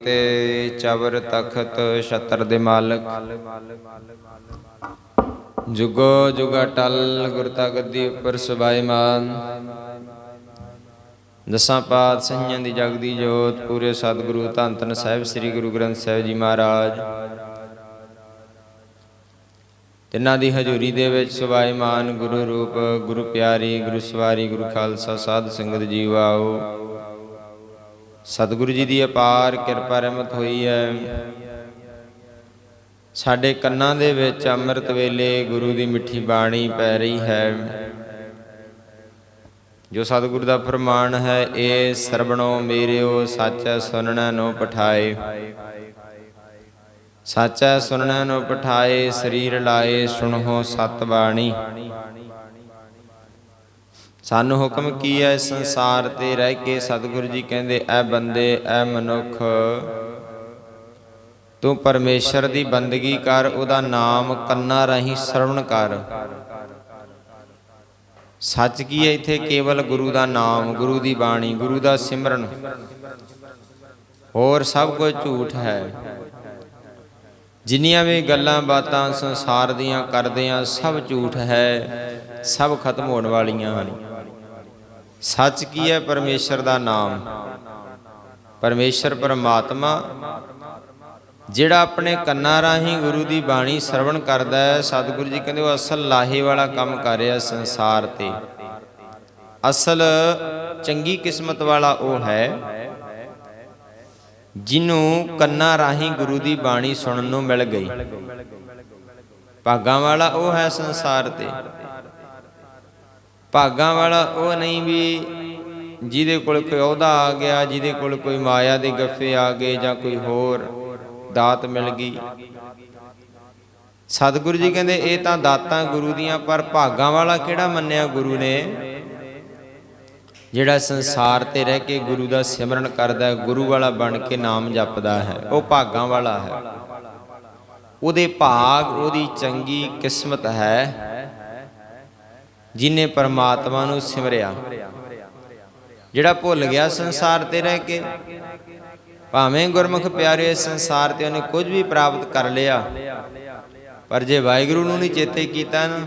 ਤੇ ਚਵਰ ਤਖਤ ਛਤਰ ਦੇ ਮਾਲਕ। ਜੁਗੋ ਜੁਗਾ ਟਲ ਗੁਰਤਾ ਗੱਦੀ ਉੱਪਰ ਸੁਭਾਈਮਾਨ ਦਸਾਂ ਪਾਤ ਸੰਯਾਂ ਦੀ ਜਗਦੀ ਜੋਤ, ਪੂਰੇ ਸਤਿਗੁਰੂ ਧੰਨ ਧੰਨ ਸਾਹਿਬ ਸ੍ਰੀ ਗੁਰੂ ਗ੍ਰੰਥ ਸਾਹਿਬ ਜੀ ਮਹਾਰਾਜ। ਤਿੰਨਾਂ ਦੀ ਹਜ਼ੂਰੀ ਦੇ ਵਿੱਚ ਸੁਭਾਈਮਾਨ ਗੁਰੂ ਰੂਪ, ਗੁਰੂ ਪਿਆਰੀ, ਗੁਰੂ ਸਵਾਰੀ, ਗੁਰੂ ਖਾਲਸਾ, ਸਾਧ ਸੰਗਤ ਜੀ ਆਓ ਸਤਿਗੁਰੂ ਜੀ ਦੀ ਅਪਾਰ ਕਿਰਪਾ ਰਹਿਮਤ ਹੋਈ ਹੈ। ਸਾਡੇ ਕੰਨਾਂ ਦੇ ਵਿੱਚ ਅੰਮ੍ਰਿਤ ਵੇਲੇ ਗੁਰੂ ਦੀ ਮਿੱਠੀ ਬਾਣੀ ਪੈ ਰਹੀ ਹੈ। ਜੋ ਸਤਿਗੁਰੂ ਦਾ ਫਰਮਾਨ ਹੈ ਇਹ ਸਰਬਣੋ ਮੇਰਿਓ, ਸੱਚ ਸੁਨਣਾ ਨੋ ਪਠਾਏ। ਸੱਚਾ ਸੁਨਣਾ ਨੋ ਪਠਾਏ, ਸਰੀਰ ਲਾਏ ਸੁਣੋ ਸਤ ਬਾਣੀ ਸਾਨੂੰ ਹੁਕਮ ਕੀ ਹੈ ਸੰਸਾਰ ਤੇ? ਰਹਿ ਕੇ ਸਤਿਗੁਰੂ ਜੀ ਕਹਿੰਦੇ, ਐ ਬੰਦੇ, ਐ ਮਨੁੱਖ, ਤੂੰ ਪਰਮੇਸ਼ਰ ਦੀ ਬੰਦਗੀ ਕਰ, ਉਹਦਾ ਨਾਮ ਕੰਨਾਂ ਰਾਹੀਂ ਸਰਵਣ ਕਰ। ਸੱਚ ਕੀ ਹੈ ਇੱਥੇ? ਕੇਵਲ ਗੁਰੂ ਦਾ ਨਾਮ, ਗੁਰੂ ਦੀ ਬਾਣੀ, ਗੁਰੂ ਦਾ ਸਿਮਰਨ। ਹੋਰ ਸਭ ਕੁਝ ਝੂਠ ਹੈ। ਜਿੰਨੀਆਂ ਵੀ ਗੱਲਾਂ ਬਾਤਾਂ ਸੰਸਾਰ ਦੀਆਂ ਕਰਦੇ ਆ ਸਭ ਝੂਠ ਹੈ, ਸਭ ਖਤਮ ਹੋਣ ਵਾਲੀਆਂ ਹਨ। ਸੱਚ ਕੀ ਹੈ? ਪਰਮੇਸ਼ਰ ਦਾ ਨਾਮ। ਪਰਮੇਸ਼ਰ ਪਰਮਾਤਮਾ, ਜਿਹੜਾ ਆਪਣੇ ਕੰਨਾਂ ਰਾਹੀਂ ਗੁਰੂ ਦੀ ਬਾਣੀ ਸਰਵਣ ਕਰਦਾ ਹੈ। ਸਤਿਗੁਰੂ ਜੀ ਕਹਿੰਦੇ, ਉਹ ਅਸਲ ਲਾਹੇ ਵਾਲਾ ਕੰਮ ਕਰ ਰਿਹਾ ਸੰਸਾਰ ਤੇ। ਅਸਲ ਚੰਗੀ ਕਿਸਮਤ ਵਾਲਾ ਉਹ ਹੈ, ਜਿਹਨੂੰ ਕੰਨਾਂ ਰਾਹੀਂ ਗੁਰੂ ਦੀ ਬਾਣੀ ਸੁਣਨ ਨੂੰ ਮਿਲ ਗਈ। ਭਾਗਾਂ ਵਾਲਾ ਉਹ ਹੈ ਸੰਸਾਰ ਤੇ। ਭਾਗਾਂ ਵਾਲਾ ਉਹ ਨਹੀਂ ਵੀ ਜਿਹਦੇ ਕੋਲ ਕੋਈ ਅਹੁਦਾ ਆ ਗਿਆ, ਜਿਹਦੇ ਕੋਲ ਕੋਈ ਮਾਇਆ ਦੇ ਗੱਫੇ ਆ ਗਏ ਜਾਂ ਕੋਈ ਹੋਰ ਦਾਤ ਮਿਲ ਗਈ। ਸਤਿਗੁਰੂ ਜੀ ਕਹਿੰਦੇ, ਇਹ ਤਾਂ ਦਾਤਾਂ ਗੁਰੂ ਦੀਆਂ, ਪਰ ਭਾਗਾਂ ਵਾਲਾ ਕਿਹੜਾ ਮੰਨਿਆ ਗੁਰੂ ਨੇ? ਜਿਹੜਾ ਸੰਸਾਰ ਤੇ ਰਹਿ ਕੇ ਗੁਰੂ ਦਾ ਸਿਮਰਨ ਕਰਦਾ ਹੈ, ਗੁਰੂ ਵਾਲਾ ਬਣ ਕੇ ਨਾਮ ਜਪਦਾ ਹੈ, ਉਹ ਭਾਗਾਂ ਵਾਲਾ ਹੈ। ਉਹਦੇ ਭਾਗ, ਉਹਦੀ ਚੰਗੀ ਕਿਸਮਤ ਹੈ। ਜਿਨੇ ਪਰਮਾਤਮਾ ਨੂੰ ਸਿਮਰਿਆ। ਜਿਹੜਾ ਭੁੱਲ ਗਿਆ ਸੰਸਾਰ ਤੇ ਰਹਿ ਕੇ, ਭਾਵੇਂ ਗੁਰਮੁਖ ਪਿਆਰੇ ਸੰਸਾਰ ਤੇ ਉਹਨੇ ਕੁਝ ਵੀ ਪ੍ਰਾਪਤ ਕਰ ਲਿਆ, ਪਰ ਜੇ ਵਾਹਿਗੁਰੂ ਨੂੰ ਨਹੀਂ ਚੇਤੇ ਕੀਤਾ ਨਾ,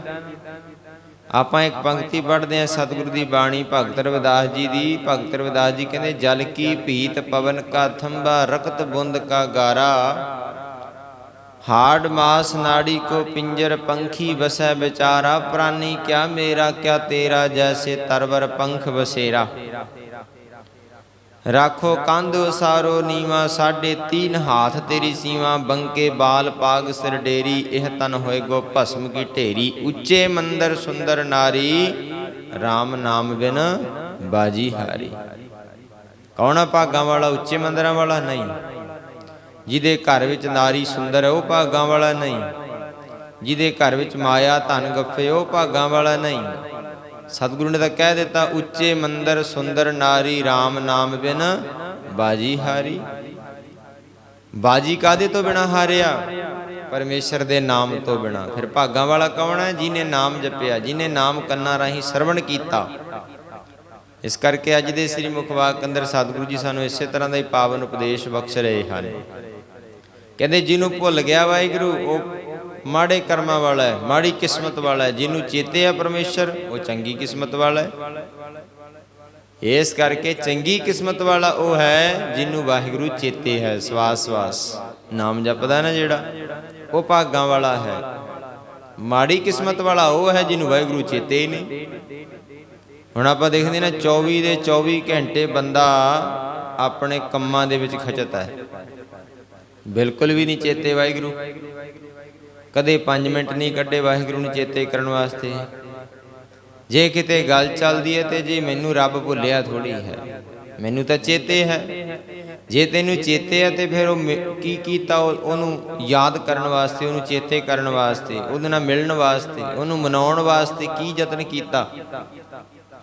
ਆਪਾਂ ਇੱਕ ਪੰਕਤੀ ਪੜ੍ਹਦੇ ਹਾਂ, ਸਤਿਗੁਰੂ ਦੀ ਬਾਣੀ, ਭਗਤ ਰਵਿਦਾਸ ਜੀ ਦੀ। ਭਗਤ ਰਵਿਦਾਸ ਜੀ ਕਹਿੰਦੇ, ਜਲ ਕੀ ਭੀਤ ਪਵਨ ਕਾ ਥੰਬਾ ਰਕਤ ਬੁੰਦ ਕਾ ਗਾਰਾ। ਹਾੜ ਮਾਸ ਨਾੜੀ ਕੋ ਪਿੰਜਰ ਪੰਖੀ ਵਸੈ ਵਿਚਾਰਾ, ਪ੍ਰਾਨੀ ਕਿਆ ਮੇਰਾ, ਕਿਆ ਤੇਰਾ, ਜੈਸੇ ਤਰਵਰ ਪੰਖ ਬਸੇਰਾ ਰਾਖੋ ਕੰਧ ਉਸਾਰੋ ਨੀਵਾ ਸਾਢੇ ਤੀਨ ਹਾਥ ਤੇਰੀ ਸੀਵਾ, ਬੰਕੇ ਬਾਲ ਪਾਗ ਸਿਰ ਡੇਰੀ, ਇਹ ਤਨ ਹੋਏ ਗੋ ਭਸਮ ਕੀ ਢੇਰੀ। ਉੱਚੇ ਮੰਦਰ ਸੁੰਦਰ ਨਾਰੀ RAM ਨਾਮ ਬਿਨ ਬਾਜੀ ਹਾਰੀ। ਕੌਣ ਆ ਭਾਗਾਂ ਵਾਲਾ, ਉੱਚੇ ਮੰਦਰਾਂ ਵਾਲਾ? ਨਹੀਂ। ਜਿਹਦੇ ਘਰ ਵਿੱਚ ਨਾਰੀ ਸੁੰਦਰ ਹੈ, ਉਹ ਭਾਗਾਂ ਵਾਲਾ ਨਹੀਂ। ਜਿਹਦੇ ਘਰ ਵਿੱਚ ਮਾਇਆ ਧਨ ਗੱਫੇ, ਉਹ ਭਾਗਾਂ ਵਾਲਾ ਨਹੀਂ। ਸਤਿਗੁਰੂ ਨੇ ਤਾਂ ਕਹਿ ਦਿੱਤਾ, ਉੱਚੇ ਮੰਦਰ ਸੁੰਦਰ ਨਾਰੀ RAM ਨਾਮ ਬਿਨ ਬਾਜੀ ਹਾਰੀ। ਬਾਜੀ ਕਾਦੇ ਤੋਂ ਬਿਨਾ ਹਾਰਿਆ? ਪਰਮੇਸ਼ਰ ਦੇ ਨਾਮ ਤੋਂ ਬਿਨਾ। ਫਿਰ ਭਾਗਾਂ ਵਾਲਾ ਕੌਣ ਹੈ? ਜਿਹਨੇ ਨਾਮ ਜਪਿਆ, ਜਿਹਨੇ ਨਾਮ ਕੰਨਾਂ ਰਾਹੀਂ ਸਰਵਣ ਕੀਤਾ। ਇਸ ਕਰਕੇ ਅੱਜ ਦੇ ਸ੍ਰੀ ਮੁਖਵਾਕ ਅੰਦਰ ਸਤਿਗੁਰੂ ਜੀ ਸਾਨੂੰ ਇਸੇ ਤਰ੍ਹਾਂ ਦਾ ਹੀ ਪਾਵਨ ਉਪਦੇਸ਼ ਬਖਸ਼ ਰਹੇ ਹਨ। ਕਹਿੰਦੇ ਜਿਹਨੂੰ ਭੁੱਲ ਗਿਆ ਵਾਹਿਗੁਰੂ, ਉਹ ਮਾੜੇ ਕਰਮਾਂ ਵਾਲਾ ਹੈ, ਮਾੜੀ ਕਿਸਮਤ ਵਾਲਾ ਹੈ। ਜਿਹਨੂੰ ਚੇਤੇ ਹੈ ਪਰਮੇਸ਼ਰ, ਉਹ ਚੰਗੀ ਕਿਸਮਤ ਵਾਲਾ ਹੈ। ਇਸ ਕਰਕੇ ਚੰਗੀ ਕਿਸਮਤ ਵਾਲਾ ਉਹ ਹੈ ਜਿਹਨੂੰ ਵਾਹਿਗੁਰੂ ਚੇਤੇ ਹੈ ਸਵਾਸ ਸਵਾਸ ਨਾਮ ਜਪਦਾ ਨਾ ਜਿਹੜਾ, ਉਹ ਭਾਗਾਂ ਵਾਲਾ ਹੈ। ਮਾੜੀ ਕਿਸਮਤ ਵਾਲਾ ਉਹ ਹੈ ਜਿਹਨੂੰ ਵਾਹਿਗੁਰੂ ਚੇਤੇ ਹੀ ਨਹੀਂ। ਹੁਣ ਆਪਾਂ ਦੇਖਦੇ ਨਾ 24 ਦੇ 24 ਘੰਟੇ ਬੰਦਾ ਆਪਣੇ ਕੰਮਾਂ ਦੇ ਵਿੱਚ ਖਚਤ ਹੈ। ਬਿਲਕੁਲ ਵੀ ਨਹੀਂ ਚੇਤੇ ਵਾਹਿਗੁਰੂ। ਕਦੇ 5 ਮਿੰਟ ਨਹੀਂ ਕੱਢੇ ਵਾਹਿਗੁਰੂ ਨੂੰ ਚੇਤੇ ਕਰਨ ਵਾਸਤੇ। ਜੇ ਕਿਤੇ ਗੱਲ ਚੱਲਦੀ ਹੈ ਤੇ ਜੀ ਮੈਨੂੰ ਰੱਬ ਭੁੱਲਿਆ ਥੋੜੀ ਹੈ। ਮੈਨੂੰ ਤਾਂ ਚੇਤੇ ਹੈ। ਜੇ ਤੈਨੂੰ ਚੇਤੇ ਹੈ ਤੇ ਫਿਰ ਉਹ ਮਿ- ਕੀ ਕੀਤਾ ਉਹਨੂੰ ਯਾਦ ਕਰਨ ਵਾਸਤੇ, ਉਹਨੂੰ ਚੇਤੇ ਕਰਨ ਵਾਸਤੇ, ਉਹਦੇ ਨਾਲ ਮਿਲਣ ਵਾਸਤੇ, ਉਹਨੂੰ ਮਨਾਉਣ ਵਾਸਤੇ ਕੀ ਯਤਨ ਕੀਤਾ?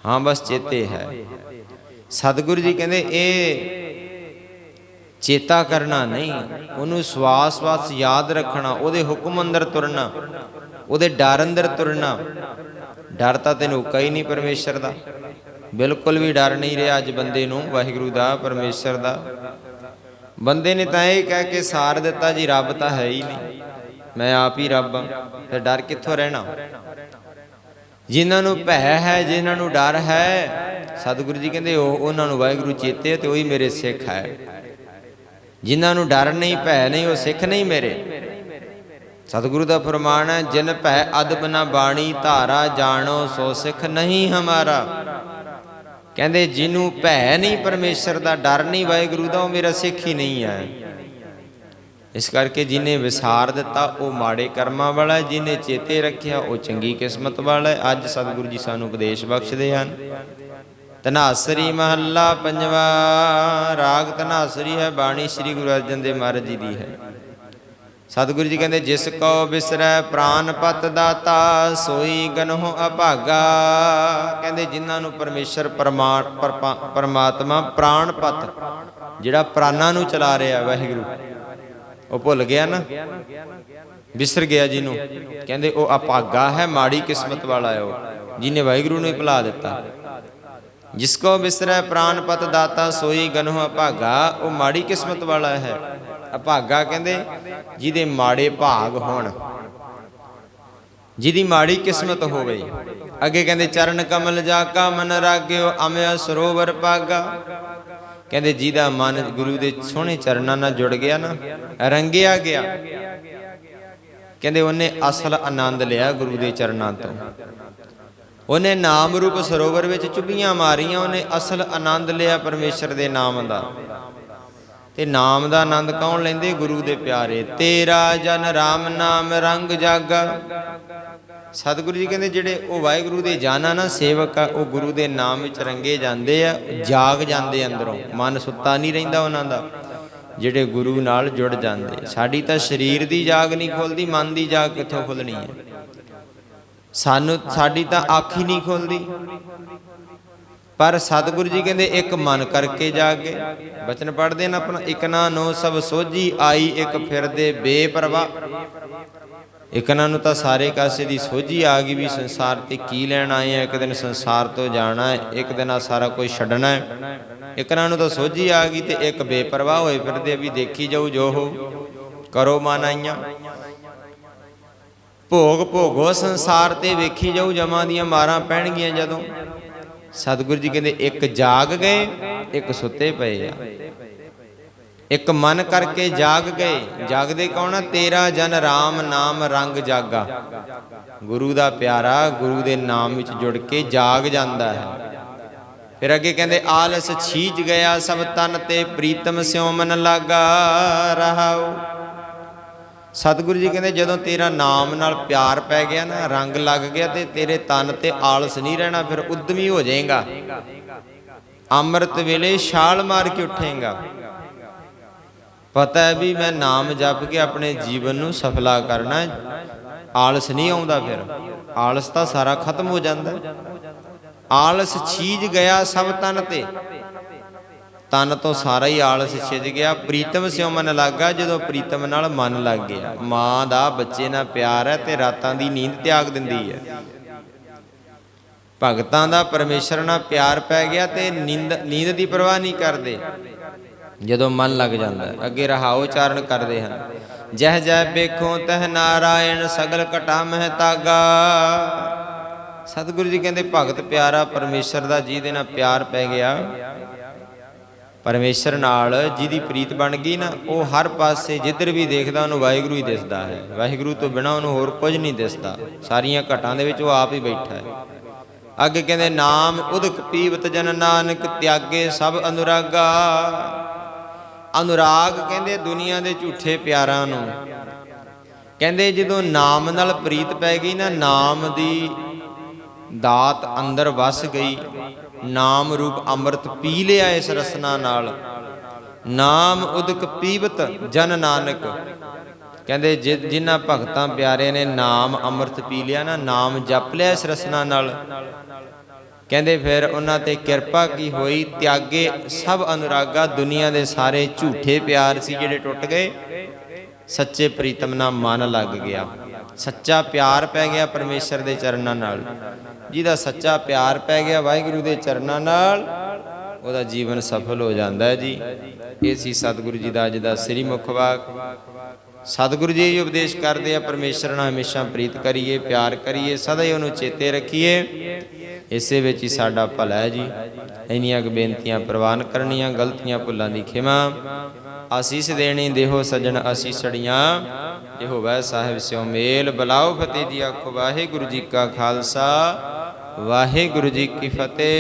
ਹਾਂ, ਬਸ ਚੇਤੇ ਹੈ। ਸਤਿਗੁਰੂ ਜੀ ਕਹਿੰਦੇ, ਇਹ ਚੇਤਾ ਕਰਨਾ ਨਹੀਂ। ਉਹਨੂੰ ਸਵਾਸ-ਸਵਾਸ ਯਾਦ ਰੱਖਣਾ, ਉਹਦੇ ਹੁਕਮ ਅੰਦਰ ਤੁਰਨਾ, ਉਹਦੇ ਡਰ ਅੰਦਰ ਤੁਰਨਾ। ਡਰ ਤਾਂ ਤੈਨੂੰ ਕਈ ਨਹੀਂ ਪਰਮੇਸ਼ਰ ਦਾ। ਬਿਲਕੁਲ ਵੀ ਡਰ ਨਹੀਂ ਰਿਹਾ ਅੱਜ ਬੰਦੇ ਨੂੰ, ਵਾਹਿਗੁਰੂ ਦਾ, ਪਰਮੇਸ਼ਰ ਦਾ। ਬੰਦੇ ਨੇ ਤਾਂ ਇਹ ਕਹਿ ਕੇ ਸਾਰ ਦਿੱਤਾ ਜੀ, ਰੱਬ ਤਾਂ ਹੈ ਹੀ ਨਹੀਂ। ਮੈਂ ਆਪ ਹੀ ਰੱਬ ਹਾਂ, ਫਿਰ ਡਰ ਕਿੱਥੋਂ ਰਹਿਣਾ? ਜਿਨ੍ਹਾਂ ਨੂੰ ਭੈ ਹੈ, ਜਿਨ੍ਹਾਂ ਨੂੰ ਡਰ ਹੈ, ਸਤਿਗੁਰੂ ਜੀ ਕਹਿੰਦੇ, ਉਹ ਉਹਨਾਂ ਨੂੰ ਵਾਹਿਗੁਰੂ ਚੇਤੇ ਤੇ ਉਹੀ ਮੇਰੇ ਸਿੱਖ ਹੈ। ਜਿਨ੍ਹਾਂ ਨੂੰ ਡਰ ਨਹੀਂ ਭੈ ਨਹੀਂ ਉਹ ਸਿੱਖ ਨਹੀਂ ਮੇਰੇ। ਸਤਿਗੁਰੂ ਦਾ ਫਰਮਾਨ ਹੈ ਜਿਨ ਭੈ ਅਦਬ ਨਾ ਬਾਣੀ ਧਾਰਾ ਜਾਣੋ ਸੋ ਸਿੱਖ ਨਹੀਂ ਹਮਾਰਾ। ਕਹਿੰਦੇ ਜਿਹਨੂੰ ਭੈ ਨਹੀਂ ਪਰਮੇਸ਼ਰ ਦਾ ਡਰ ਨਹੀਂ ਵਾਹਿਗੁਰੂ ਦਾ ਉਹ ਮੇਰਾ ਸਿੱਖ ਹੀ ਨਹੀਂ ਹੈ। ਇਸ ਕਰਕੇ ਜਿਨੇ ਵਿਸਾਰ ਦਿੱਤਾ ਉਹ ਮਾੜੇ ਕਰਮਾਂ ਵਾਲਾ ਹੈ, ਜਿਹਨੇ ਚੇਤੇ ਰੱਖਿਆ ਉਹ ਚੰਗੀ ਕਿਸਮਤ ਵਾਲਾ ਹੈ। ਅੱਜ ਸਤਿਗੁਰੂ ਜੀ ਸਾਨੂੰ ਉਪਦੇਸ਼ ਬਖਸ਼ਦੇ ਹਨ। ਤਨਾਸਰੀ ਮਹੱਲਾ ਪੰਜਵਾ, ਰਾਗ ਤਨਾਸਰੀ ਹੈ, ਬਾਣੀ ਸ੍ਰੀ ਗੁਰੂ ਅਰਜਨ ਦੇਵ ਮਹਾਰਾਜ ਜੀ ਦੀ ਹੈ। ਸਤਿਗੁਰੂ ਜੀ ਕਹਿੰਦੇ, ਜਿਸ ਕੋ ਬਿਸਰੈ ਪ੍ਰਾਨ ਪਤ ਦਾਤਾ, ਸੋਈ ਗਨਹੁ ਅਭਾਗਾ। ਕਹਿੰਦੇ, ਜਿਨ੍ਹਾਂ ਨੂੰ ਪਰਮੇਸ਼ਰ ਪਰਮਾਤਮਾ ਪ੍ਰਾਨ ਪਤ, ਜਿਹੜਾ ਪ੍ਰਾਨਾਂ ਨੂੰ ਚਲਾ ਰਿਹਾ ਵਾਹਿਗੁਰੂ। ਉਹ ਭੁੱਲ ਗਿਆ ਨਾ? ਵਿਸਰ ਗਿਆ ਜਿਹਨੂੰ। ਕਹਿੰਦੇ, ਉਹ ਅਭਾਗਾ ਹੈ, ਮਾੜੀ ਕਿਸਮਤ ਵਾਲਾ ਹੈ ਉਹ, ਜਿਹਨੇ ਵਾਹਿਗੁਰੂ ਨੂੰ ਹੀ ਭੁਲਾ ਦਿੱਤਾ। ਜਿਸ ਕੋ ਬਿਸਰੈ ਪ੍ਰਾਨ ਪਤ ਦਾਤਾ ਸੋਈ ਗਨਹੁ ਅਭਾਗਾ, ਉਹ ਮਾੜੀ ਕਿਸਮਤ ਵਾਲਾ ਹੈ। ਅਭਾਗਾ ਕਹਿੰਦੇ, ਜਿਹਦੇ ਮਾੜੇ ਭਾਗ ਹੋਣ। ਜਿਹਦੀ ਮਾੜੀ ਕਿਸਮਤ ਹੋਵੇ। ਅੱਗੇ ਕਹਿੰਦੇ, ਚਰਨ ਕਮਲ ਜਾ ਕਾ ਮਨ ਰਾਗਿਓ, ਅਮਿਆ ਸਰੋਵਰ ਪਾਗਾ ਕਹਿੰਦੇ, ਜਿਹਦਾ ਮਨ ਗੁਰੂ ਦੇ ਸੋਹਣੇ ਚਰਨਾਂ ਨਾਲ ਜੁੜ ਗਿਆ ਨਾ, ਰੰਗਿਆ ਗਿਆ। ਕਹਿੰਦੇ, ਉਹਨੇ ਅਸਲ ਆਨੰਦ ਲਿਆ ਗੁਰੂ ਦੇ ਚਰਨਾਂ ਤੋਂ। ਉਹਨੇ ਨਾਮ ਰੂਪ ਸਰੋਵਰ ਵਿੱਚ ਚੁੱਭੀਆਂ ਮਾਰੀਆਂ, ਉਹਨੇ ਅਸਲ ਆਨੰਦ ਲਿਆ ਪਰਮੇਸ਼ਰ ਦੇ ਨਾਮ ਦਾ। ਤੇ ਨਾਮ ਦਾ ਆਨੰਦ ਕੌਣ ਲੈਂਦੇ? ਗੁਰੂ ਦੇ ਪਿਆਰੇ। ਤੇਰਾ ਜਨ RAM ਨਾਮ ਰੰਗ ਜਾਗਾ। ਸਤਿਗੁਰੂ ਜੀ ਕਹਿੰਦੇ, ਜਿਹੜੇ ਉਹ ਵਾਹਿਗੁਰੂ ਦੇ ਜਾਣਾ ਨਾ ਸੇਵਕ ਆ, ਉਹ ਗੁਰੂ ਦੇ ਨਾਮ ਵਿੱਚ ਰੰਗੇ ਜਾਂਦੇ ਆ, ਜਾਗ ਜਾਂਦੇ ਅੰਦਰੋਂ। ਮਨ ਸੁੱਤਾ ਨਹੀਂ ਰਹਿੰਦਾ ਉਹਨਾਂ ਦਾ। ਜਿਹੜੇ ਗੁਰੂ ਨਾਲ ਜੁੜ ਜਾਂਦੇ। ਸਾਡੀ ਤਾਂ ਸਰੀਰ ਦੀ ਜਾਗ ਨਹੀਂ ਖੁੱਲਦੀ, ਮਨ ਦੀ ਜਾਗ ਕਿੱਥੋਂ ਖੁੱਲਣੀ ਹੈ? ਸਾਨੂੰ ਸਾਡੀ ਤਾਂ ਅੱਖ ਹੀ ਨਹੀਂ ਖੁੱਲਦੀ। ਪਰ ਸਤਿਗੁਰੂ ਜੀ ਕਹਿੰਦੇ, ਇੱਕ ਮਨ ਕਰਕੇ ਜਾਗੇ। ਬਚਨ ਪੜ੍ਹਦੇ ਨੇ ਆਪਣਾ, ਇਕ ਨਾ ਨੋ ਸਭ ਸੋਝੀ ਆਈ, ਇੱਕ ਫਿਰਦੇ ਬੇਪਰਵਾਹ। ਇਕਨਾਂ ਨੂੰ ਤਾਂ ਸਾਰੇ ਕਾਸੇ ਦੀ ਸੋਝੀ ਆ ਗਈ ਵੀ ਸੰਸਾਰ ਤੇ ਕੀ ਲੈਣ ਆਏ ਆ? ਇੱਕ ਦਿਨ ਸੰਸਾਰ ਤੋਂ ਜਾਣਾ ਹੈ, ਇੱਕ ਦਿਨ ਆ ਸਾਰਾ ਕੁਝ ਛੱਡਣਾ ਹੈ। ਇਕਨਾਂ ਨੂੰ ਤਾਂ ਸੋਝੀ ਆ ਗਈ ਤੇ ਇੱਕ ਬੇਪਰਵਾਹ ਹੋਏ ਫਿਰਦੇ ਵੀ ਦੇਖੀ ਜਾਊ ਜੋ ਹੋ। ਕਰੋ ਮਨ ਆਈਆਂ। ਭੋਗ ਭੋਗੋ ਸੰਸਾਰ ਤੇ ਵੇਖੀ ਜਾਊ, ਜਮਾਂ ਦੀਆਂ ਮਾਰਾਂ ਪੈਣਗੀਆਂ ਜਦੋਂ। ਸਤਿਗੁਰੂ ਜੀ ਕਹਿੰਦੇ, ਇੱਕ ਜਾਗ ਗਏ, ਇੱਕ ਸੁੱਤੇ ਪਏ ਆ। ਇੱਕ ਮਨ ਕਰਕੇ ਜਾਗ ਗਏ, ਜਾਗਦੇ ਕੌਣ ਆ? ਤੇਰਾ ਜਨ RAM ਨਾਮ ਰੰਗ ਜਾਗਾ। ਗੁਰੂ ਦਾ ਪਿਆਰਾ ਗੁਰੂ ਦੇ ਨਾਮ ਵਿੱਚ ਜੁੜ ਕੇ ਜਾਗ ਜਾਂਦਾ ਹੈ। ਫਿਰ ਅੱਗੇ ਕਹਿੰਦੇ, ਆਲਸ ਛੀਜ ਗਿਆ ਸਭ ਤਨ ਤੇ, ਪ੍ਰੀਤਮ ਸਿਉ ਮਨ ਲਾਗਾ ਰਹਾਉ। ਸਤਿਗੁਰੂ ਜੀ ਕਹਿੰਦੇ, ਜਦੋਂ ਤੇਰਾ ਨਾਮ ਨਾਲ ਪਿਆਰ ਪੈ ਗਿਆ ਨਾ, ਰੰਗ ਲੱਗ ਗਿਆ ਤੇ ਤੇਰੇ ਤਨ ਤੇ ਆਲਸ ਨਹੀਂ ਰਹਿਣਾ, ਫਿਰ ਉਦਮੀ ਹੋ ਜਾਏਗਾ। ਅੰਮ੍ਰਿਤ ਵੇਲੇ ਛਾਲ ਮਾਰ ਕੇ ਉੱਠੇਗਾ। ਪਤਾ ਹੈ ਵੀ ਮੈਂ ਨਾਮ ਜਪ ਕੇ ਆਪਣੇ ਜੀਵਨ ਨੂੰ ਸਫਲਾ ਕਰਨਾ ਆਲਸ ਨਹੀਂ ਆਉਂਦਾ ਫਿਰ। ਆਲਸ ਤਾਂ ਸਾਰਾ ਖਤਮ ਹੋ ਜਾਂਦਾ। ਆਲਸ ਛੀਜ ਗਿਆ ਸਭ ਤਨ ਤੇ। ਤਨ ਤੋਂ ਸਾਰਾ ਹੀ ਆਲਸ ਛਿਜ ਗਿਆ। ਪ੍ਰੀਤਮ ਸਿਉ ਮਨ ਲੱਗਾ, ਜਦੋਂ ਪ੍ਰੀਤਮ ਨਾਲ ਮਨ ਲੱਗ ਗਿਆ। ਮਾਂ ਦਾ ਬੱਚੇ ਨਾਲ ਪਿਆਰ ਹੈ ਤੇ ਰਾਤਾਂ ਦੀ ਨੀਂਦ ਤਿਆਗ ਦਿੰਦੀ ਹੈ। ਭਗਤਾਂ ਦਾ ਪਰਮੇਸ਼ਰ ਨਾਲ ਪਿਆਰ ਪੈ ਗਿਆ ਤੇ ਨੀਂਦ ਨੀਂਦ ਦੀ ਪਰਵਾਹ ਨਹੀਂ ਕਰਦੇ। ਜਦੋਂ ਮਨ ਲੱਗ ਜਾਂਦਾ ਅੱਗੇ ਰਹਾਉ ਚਾਰਨ ਕਰਦੇ ਹਨ। ਜਹ ਜੈ ਵੇਖੋ ਤਹ ਨਾਰਾਇਣ, ਸਗਲ ਘਟਾ ਮਹਿ ਤਾਗਾ। ਸਤਿਗੁਰੂ ਜੀ ਕਹਿੰਦੇ, ਭਗਤ ਪਿਆਰਾ ਪਰਮੇਸ਼ਰ ਦਾ ਜਿਹਦੇ ਨਾਲ ਪਿਆਰ ਪੈ ਗਿਆ ਪਰਮੇਸ਼ਰ ਨਾਲ ਜਿਹਦੀ ਪ੍ਰੀਤ ਬਣ ਗਈ ਨਾ, ਉਹ ਹਰ ਪਾਸੇ ਜਿੱਧਰ ਵੀ ਦੇਖਦਾ, ਉਹਨੂੰ ਵਾਹਿਗੁਰੂ ਹੀ ਦਿਸਦਾ ਹੈ। ਵਾਹਿਗੁਰੂ ਤੋਂ ਬਿਨਾ ਉਹਨੂੰ ਹੋਰ ਕੁਝ ਨਹੀਂ ਦਿਸਦਾ। ਸਾਰੀਆਂ ਘਟਾਂ ਦੇ ਵਿੱਚ ਉਹ ਆਪ ਹੀ ਬੈਠਾ ਹੈ। ਅੱਗੇ ਕਹਿੰਦੇ, ਨਾਮ ਉਦਕ ਪੀਵਤ ਜਨ ਨਾਨਕ, ਤਿਆਗੇ ਸਭ ਅਨੁਰਾਗਾ। ਅਨੁਰਾਗ ਕਹਿੰਦੇ, ਦੁਨੀਆ ਦੇ ਝੂਠੇ ਪਿਆਰਾਂ ਨੂੰ। ਕਹਿੰਦੇ, ਜਦੋਂ ਨਾਮ ਨਾਲ ਪ੍ਰੀਤ ਪੈ ਗਈ ਨਾ, ਨਾਮ ਦੀ ਦਾਤ ਅੰਦਰ ਵਸ ਗਈ। ਨਾਮ ਰੂਪ ਅੰਮ੍ਰਿਤ ਪੀ ਲਿਆ ਇਸ ਰਸਨਾ ਨਾਲ। ਨਾਮ ਉਦਕ ਪੀਵਤ ਜਨ ਨਾਨਕ। ਕਹਿੰਦੇ ਜਿ- ਜਿਨ੍ਹਾਂ ਭਗਤਾਂ ਪਿਆਰੇ ਨੇ ਨਾਮ ਅੰਮ੍ਰਿਤ ਪੀ ਲਿਆ ਨਾ, ਨਾਮ ਜਪ ਲਿਆ ਇਸ ਰਸਨਾ ਨਾਲ। ਕਹਿੰਦੇ ਫਿਰ ਉਹਨਾਂ ਤੇ ਕਿਰਪਾ ਕੀ ਹੋਈ? ਤਿਆਗੇ ਸਭ ਅਨੁਰਾਗਾ ਦੁਨੀਆ ਦੇ ਸਾਰੇ ਝੂਠੇ ਪਿਆਰ ਸੀ ਜਿਹੜੇ ਟੁੱਟ ਗਏ। ਸੱਚੇ ਪ੍ਰੀਤਮ ਨਾਲ ਮਨ ਲੱਗ ਗਿਆ। ਸੱਚਾ ਪਿਆਰ ਪੈ ਗਿਆ ਪਰਮੇਸ਼ਰ ਦੇ ਚਰਨਾਂ ਨਾਲ। ਜਿਹਦਾ ਸੱਚਾ ਪਿਆਰ ਪੈ ਗਿਆ ਵਾਹਿਗੁਰੂ ਦੇ ਚਰਨਾਂ ਨਾਲ, ਉਹਦਾ ਜੀਵਨ ਸਫਲ ਹੋ ਜਾਂਦਾ ਹੈ ਜੀ। ਇਹ ਸੀ ਸਤਿਗੁਰੂ ਜੀ ਦਾ ਅੱਜ ਦਾ ਸ੍ਰੀ ਮੁਖ ਵਾਕ। ਸਤਿਗੁਰੂ ਜੀ ਇਹ ਉਪਦੇਸ਼ ਕਰਦੇ ਆ, ਪਰਮੇਸ਼ਰ ਨਾਲ ਹਮੇਸ਼ਾ ਪ੍ਰੀਤ ਕਰੀਏ, ਪਿਆਰ ਕਰੀਏ, ਸਦਾ ਹੀ ਉਹਨੂੰ ਚੇਤੇ ਰੱਖੀਏ। ਇਸੇ ਵਿੱਚ ਹੀ ਸਾਡਾ ਭਲਾ ਹੈ ਜੀ। ਇੰਨੀਆਂ ਕੁ ਬੇਨਤੀਆਂ ਪ੍ਰਵਾਨ ਕਰਨੀਆਂ, ਗਲਤੀਆਂ ਭੁੱਲਾਂ ਦੀ ਖਿਮਾ। ਆਸੀਸ ਦੇਣੀ ਦੇਹੋ ਸਜਣ ਅਸੀਸੜੀਆਂ ਇਹੋ ਵੈ ਸਾਹਿਬ ਸਿਓ ਮੇਲ। ਬਲਾਓ ਫਤਿਹ ਜੀ ਆਖੋ, ਵਾਹਿਗੁਰੂ ਜੀ ਕਾ ਖਾਲਸਾ, ਵਾਹਿਗੁਰੂ ਜੀ ਕੀ ਫਤਿਹ।